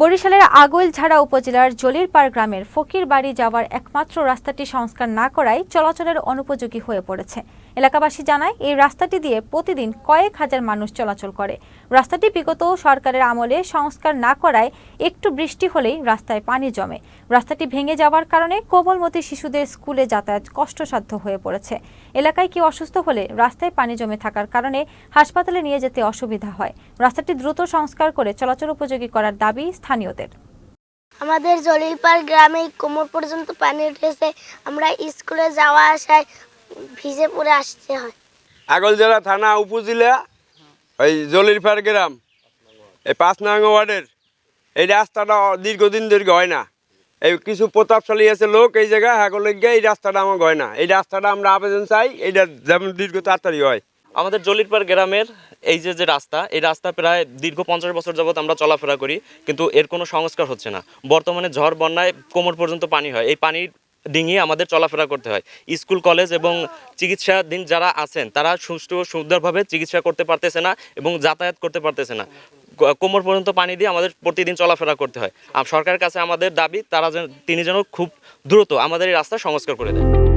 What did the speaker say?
বরিশালের আগৈলঝাড়া উপজেলার জলিরপাড় গ্রামের ফকির বাড়ি যাওয়ার একমাত্র রাস্তাটি সংস্কার না করায় চলাচলের অনুপযোগী হয়ে পড়েছে। এলাকাবাসী জানায়, এই রাস্তাটি দিয়ে প্রতিদিন কয়েক হাজার মানুষ চলাচল করে। রাস্তাটি বিগত সরকারের আমলে সংস্কার না করায় একটু বৃষ্টি হলেই রাস্তায় পানি জমে। রাস্তাটি ভেঙে যাওয়ার কারণে কোমলমতি শিশুদের স্কুলে যাতায়াত কষ্টসাধ্য হয়ে পড়েছে। এলাকায় কেউ অসুস্থ হলে রাস্তায় পানি জমে থাকার কারণে হাসপাতালে নিয়ে যেতে অসুবিধা হয়। রাস্তাটি দ্রুত সংস্কার করে চলাচল উপযোগী করার দাবি স্থানীয়দের। আমাদের জলিলপাড় গ্রামে কোমর পর্যন্ত পানি উঠেছে। আমরা স্কুলে যাওয়া আসায় ভিজে পড়ে আসতে হয়। আগলজেলা থানা উপজেলা ওই জলিরপাড় গ্রাম এই পাঁচ নং ওয়ার্ডের। এই রাস্তাটা দীর্ঘদিন দীর্ঘ হয় না। এই কিছু প্রতাপশালী আছে লোক এই জায়গায় হাগলে গিয়ে এই রাস্তাটা আমার হয় না। এই রাস্তাটা আমরা আবেদন চাই এইটা যেমন দীর্ঘ তাড়াতাড়ি হয়। আমাদের জলিরপাড় গ্রামের এই যে যে রাস্তা, এই রাস্তা প্রায় দীর্ঘ পঞ্চাশ বছর যাবত আমরা চলাফেরা করি, কিন্তু এর কোনো সংস্কার হচ্ছে না। বর্তমানে ঝড় বন্যায় কোমর পর্যন্ত পানি হয়। এই পানির ডিঙিয়ে আমাদের চলাফেরা করতে হয়। স্কুল, কলেজ এবং চিকিৎসাধীন যারা আছেন, তারা সুষ্ঠু সুন্দরভাবে চিকিৎসা করতে পারতেছে না এবং যাতায়াত করতে পারতেছে না। কোমর পর্যন্ত পানি দিয়ে আমাদের প্রতিদিন চলাফেরা করতে হয়। আর সরকারের কাছে আমাদের দাবি, তারা যেন, তিনি যেন খুব দ্রুত আমাদের এই রাস্তা সংস্কার করে দেয়